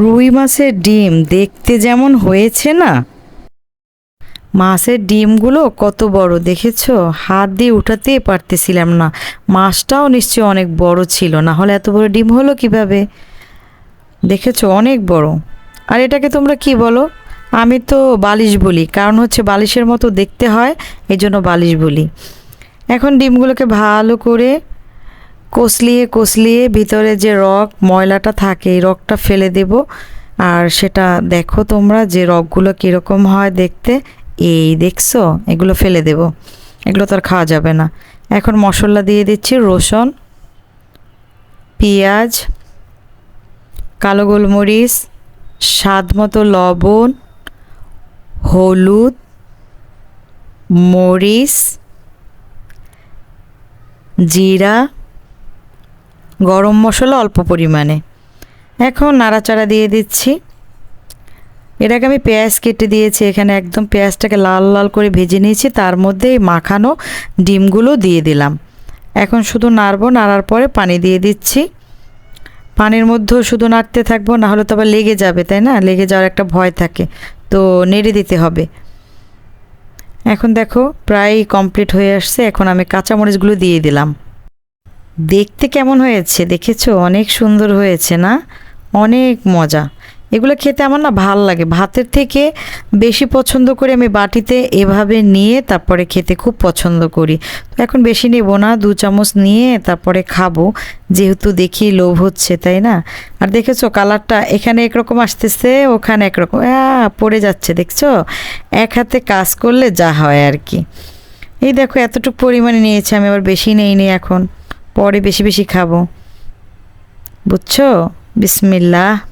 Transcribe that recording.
রুই মাছের ডিম দেখতে যেমন হয়েছে না? মাছের ডিমগুলো কত বড় দেখেছ? হাত দিয়ে উঠাতেই পারতেছিলাম না। মাছটাও নিশ্চয়ই অনেক বড় ছিল, না হলে এত বড় ডিম হলো কীভাবে? দেখেছ, অনেক বড়। আর এটাকে তোমরা কি বলো? আমি তো বালিশ বলি, কারণ হচ্ছে বালিশের মতো দেখতে হয় এই জন্য বালিশ বলি। এখন ডিমগুলোকে ভালো করে কষলিয়ে কষলিয়ে ভিতরে যে রক, ময়লাটা থাকে, এই রকটা ফেলে দেব। আর সেটা দেখো তোমরা যে রকগুলো কীরকম হয় দেখতে। এই দেখছ? এগুলো ফেলে দেব। এগুলো তো আর খাওয়া যাবে না। এখন মশলা দিয়ে দিচ্ছি রসুন, পেঁয়াজ, কালো গোলমরিচ, স্বাদ মতো লবণ, হলুদ, মরিচ, জিরা গরম মশলা অল্প পরিমাণে। এখন নাড়াচাড়া দিয়ে দিচ্ছি। এটাকে আমি পেঁয়াজ কেটে দিয়েছি, এখানে একদম পেঁয়াজটাকে লাল লাল করে ভেজে নিয়েছি, তার মধ্যে এই মাখানো ডিমগুলো দিয়ে দিলাম। এখন শুধু নাড়বো, নাড়ার পরে পানি দিয়ে দিচ্ছি। পানির মধ্যেও শুধু নাড়তে থাকব, না হলে তো আবার লেগে যাবে, তাই না? লেগে যাওয়ার একটা ভয় থাকে। তো নেড়ে দিতে হবে। এখন দেখো প্রায় কমপ্লিট হয়ে আসছে। এখন আমি কাঁচামরিচগুলো দিয়ে দিলাম। দেখতে কেমন হয়েছে? দেখেছ? অনেক সুন্দর হয়েছে না? অনেক মজা। এগুলো খেতে আমার না ভালো লাগে। ভাতের থেকে বেশি পছন্দ করি আমি বাটিতে এভাবে নিয়ে তারপরে খেতে খুব পছন্দ করি। তো এখন বেশি নেব না, দু চামচ নিয়ে তারপরে খাব। যেহেতু দেখি লোভ হচ্ছে, তাই না? আর দেখেছ, কালারটা এখানে একরকম আসতেছে, ওখানে একরকম পড়ে যাচ্ছে, দেখছ? এক হাতে কাজ করলে যা হয় আর কি। এই দেখো, এতটুকু পরিমাণে নিয়েছি, আমি আবার বেশি নেইনি এখন। পরে বেশি বেশি খাব। বুঝছ? বিসমিল্লাহ।